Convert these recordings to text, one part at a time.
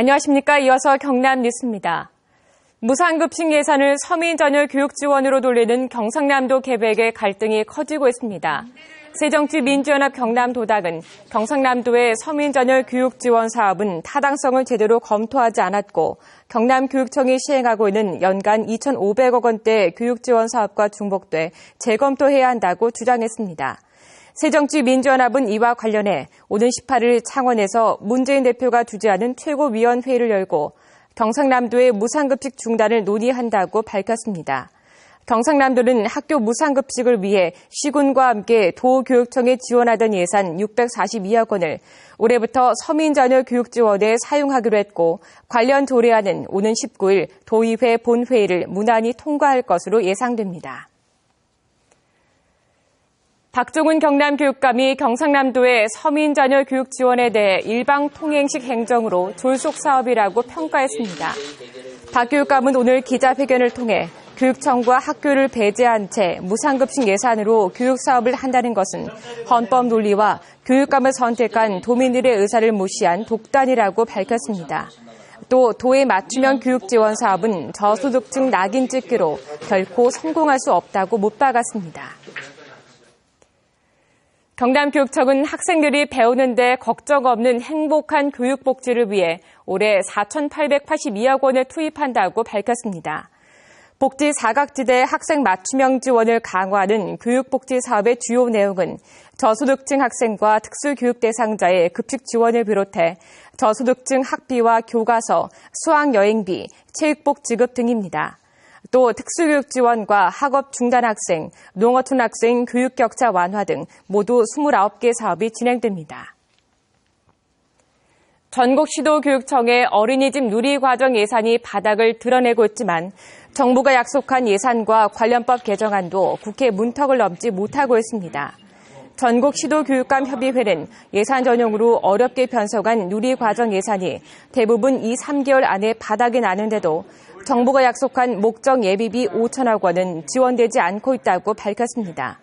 안녕하십니까. 이어서 경남 뉴스입니다. 무상급식 예산을 서민 전열 교육 지원으로 돌리는 경상남도 계획의 갈등이 커지고 있습니다. 새정치 민주연합 경남도당은 경상남도의 서민 전열 교육 지원 사업은 타당성을 제대로 검토하지 않았고 경남교육청이 시행하고 있는 연간 2,500억 원대 교육 지원 사업과 중복돼 재검토해야 한다고 주장했습니다. 새정치민주연합은 이와 관련해 오는 18일 창원에서 문재인 대표가 주재하는 최고위원회의를 열고 경상남도의 무상급식 중단을 논의한다고 밝혔습니다. 경상남도는 학교 무상급식을 위해 시군과 함께 도교육청에 지원하던 예산 642억 원을 올해부터 서민자녀 교육 지원에 사용하기로 했고 관련 조례안은 오는 19일 도의회 본회의를 무난히 통과할 것으로 예상됩니다. 박종훈 경남 교육감이 경상남도의 서민 자녀 교육 지원에 대해 일방 통행식 행정으로 졸속 사업이라고 평가했습니다. 박 교육감은 오늘 기자회견을 통해 교육청과 학교를 배제한 채 무상급식 예산으로 교육 사업을 한다는 것은 헌법 논리와 교육감을 선택한 도민들의 의사를 무시한 독단이라고 밝혔습니다. 또 도의 맞춤형 교육 지원 사업은 저소득층 낙인 찍기로 결코 성공할 수 없다고 못 박았습니다. 경남교육청은 학생들이 배우는데 걱정 없는 행복한 교육복지를 위해 올해 4,882억 원을 투입한다고 밝혔습니다. 복지 사각지대 학생 맞춤형 지원을 강화하는 교육복지 사업의 주요 내용은 저소득층 학생과 특수교육 대상자의 급식 지원을 비롯해 저소득층 학비와 교과서, 수학여행비, 체육복 지급 등입니다. 또 특수교육 지원과 학업 중단 학생, 농어촌 학생 교육 격차 완화 등 모두 29개 사업이 진행됩니다. 전국시도교육청의 어린이집 누리과정 예산이 바닥을 드러내고 있지만 정부가 약속한 예산과 관련법 개정안도 국회 문턱을 넘지 못하고 있습니다. 전국시도교육감협의회는 예산 전용으로 어렵게 편성한 누리과정 예산이 대부분 이 3개월 안에 바닥이 나는데도 정부가 약속한 목적 예비비 5천억 원은 지원되지 않고 있다고 밝혔습니다.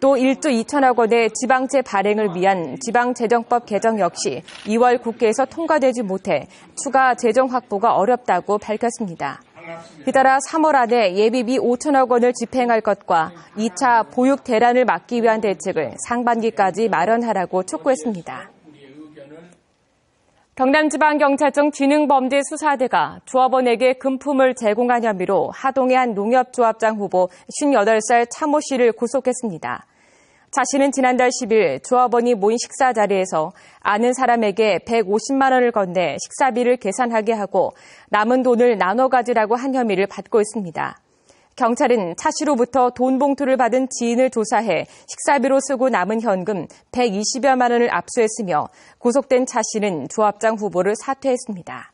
또 1조 2천억 원의 지방채 발행을 위한 지방재정법 개정 역시 2월 국회에서 통과되지 못해 추가 재정 확보가 어렵다고 밝혔습니다. 잇따라 3월 안에 예비비 5천억 원을 집행할 것과 2차 보육 대란을 막기 위한 대책을 상반기까지 마련하라고 촉구했습니다. 경남지방경찰청 지능범죄수사대가 조합원에게 금품을 제공한 혐의로 하동의 한 농협조합장 후보 58살 차모 씨를 구속했습니다. 자신은 지난달 10일 조합원이 모인 식사 자리에서 아는 사람에게 150만 원을 건네 식사비를 계산하게 하고 남은 돈을 나눠 가지라고 한 혐의를 받고 있습니다. 경찰은 차 씨로부터 돈 봉투를 받은 지인을 조사해 식사비로 쓰고 남은 현금 120여만 원을 압수했으며 구속된 차 씨는 조합장 후보를 사퇴했습니다.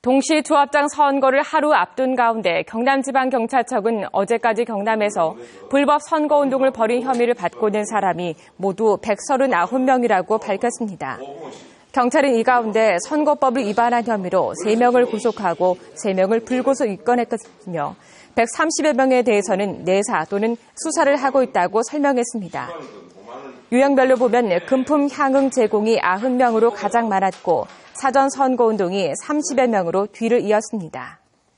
동시 조합장 선거를 하루 앞둔 가운데 경남지방경찰청은 어제까지 경남에서 불법 선거운동을 벌인 혐의를 받고 있는 사람이 모두 139명이라고 밝혔습니다. 경찰은 이 가운데 선거법을 위반한 혐의로 3명을 구속하고 3명을 불구속 입건했으며 130여 명에 대해서는 내사 또는 수사를 하고 있다고 설명했습니다. 유형별로 보면 금품 향응 제공이 90명으로 가장 많았고 사전 선거운동이 30여 명으로 뒤를 이었습니다.